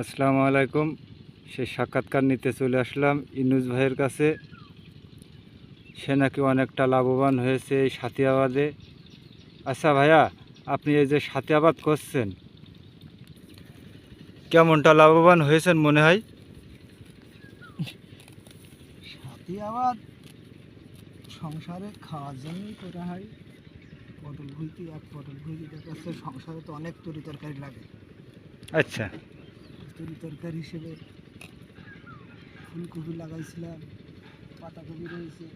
আসসালামু আলাইকুম। সেই সাক্ষাৎকার নিতে চলে আসলাম ইনুজ ভাইয়ের কাছে। সে নাকি অনেকটা লাভবান হয়েছে এই সাথী আবাদে আচ্ছা ভাইয়া আপনি এই যে সাথী আবাদ করছেন কেমনটা লাভবান হয়েছেন মনে হয়? সাথী আবার সংসারে খাওয়ার জন্যই করা হয়। পটল ভুইতে এক পটল ভুইতে সংসারে তো অনেক তরি তরকারি লাগে। আচ্ছা। তরি তরকারি হিসেবে ফুলকপি লাগাইছিলাম পাতাকপি রয়েছে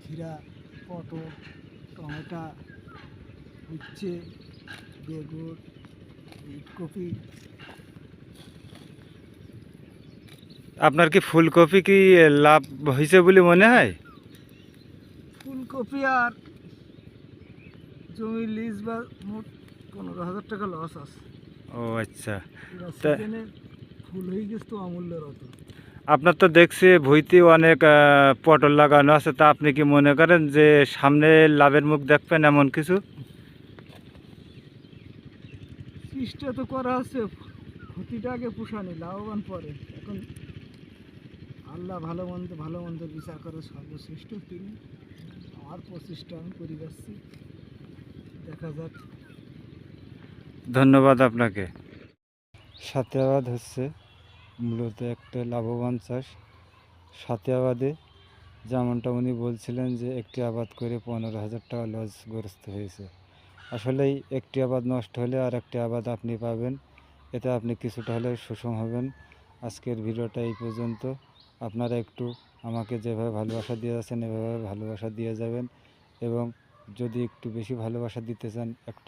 ক্ষীরা পটল টমেটো উচ্ছে বেগুন কপি আপনার কি ফুলকপি কি লাভ হয়েছে বলে মনে হয়? ফুলকপি আর জমি লিজ বা মোট পনেরো হাজার টাকা লস আছে। ও আচ্ছা। হয়ে আপনার তো দেখছি ভুইতে অনেক পটল লাগানো আছে। তা আপনি কি মনে করেন যে সামনে লাভের মুখ দেখবেন এমন কিছু? চেষ্টা তো করা আছে। ক্ষতিটা আগে পোষানি লাভবান পরে। এখন আল্লাহ ভালো মন্দ ভালো মন্দ বিচার করে সর্বশ্রেষ্ঠ তিনি। আমার প্রচেষ্টা আমি করে যাচ্ছি। দেখা যাক। ধন্যবাদ আপনাকে। সাথে আবাদ হচ্ছে মূলত একটা লাভবান চাষ। সাথে আবাদে যেমনটা উনি বলছিলেন যে, একটি আবাদ করে পনেরো হাজার টাকা লসগ্রস্ত হয়েছে। আসলেই একটি আবাদ নষ্ট হলে আর একটি আবাদ আপনি পাবেন। এতে আপনি কিছুটা হলেও সুষম হবেন। আজকের ভিডিওটা এই পর্যন্ত। আপনারা একটু আমাকে যেভাবে ভালোবাসা দিয়ে যাচ্ছেন, এভাবে ভালোবাসা দিয়ে যাবেন। এবং যদি একটু বেশি ভালোবাসা দিতে চান, একটা